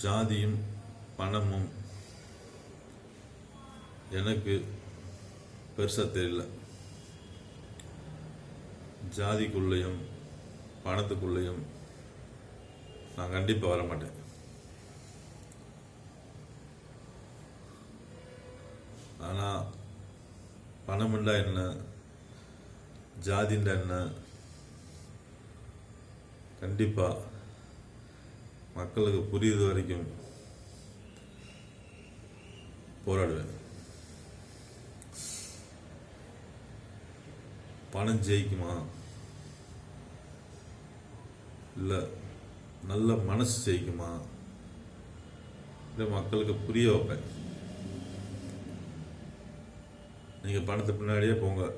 ஜாதியும் பணமும் எனக்கு பெருசாக தெரியல. ஜாதிக்குள்ளேயும் பணத்துக்குள்ளேயும் நான் கண்டிப்பாக வர மாட்டேன் ஆனால் பணம்ண்டா என்ன? ஜாதிண்டா என்ன? கண்டிப்பாக மக்களுக்கு புரியுது வரைக்கும் போராடுவேன். பணம் ஜெயிக்குமா? இல்லை நல்ல மனசு ஜெயிக்குமா? இல்லை மக்களுக்கு புரிய வைப்பேன். நீங்கள் பணத்து பின்னாடியே போங்க.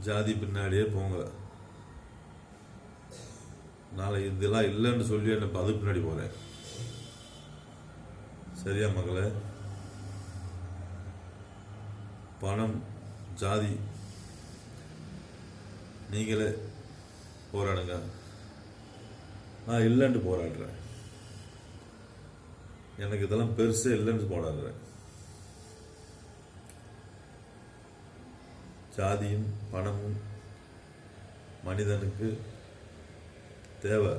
ஜாதி பின்னாடியே போங்க. நாளை இதெல்லாம் இல்லைன்னு சொல்லி என்ன அதுக்கு பின்னாடி போகிறேன் சரியா மகளே? பணம் ஜாதி நீங்களே போராடுங்க. நான் இல்லைன்ட்டு போராடுறேன். எனக்கு இதெல்லாம் பெருசே இல்லைன்னு போராடுறேன். ஜாதியும் பணமும் மனிதனுக்கு தேவை.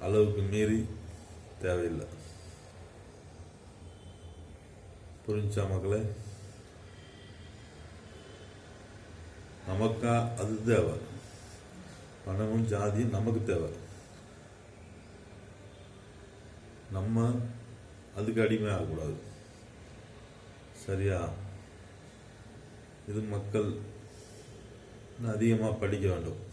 அளவுக்கு மீறி தேவையில்லை. புரிஞ்சா மக்களே? நமக்கா அது தேவை. பணமும் ஜாதியும் நமக்கு தேவை. நம்ம அதுக்கு அடிமை ஆகக்கூடாது. சரியா? இது மக்கள் இன்னும் அதிகமாக படிக்க வேண்டும்.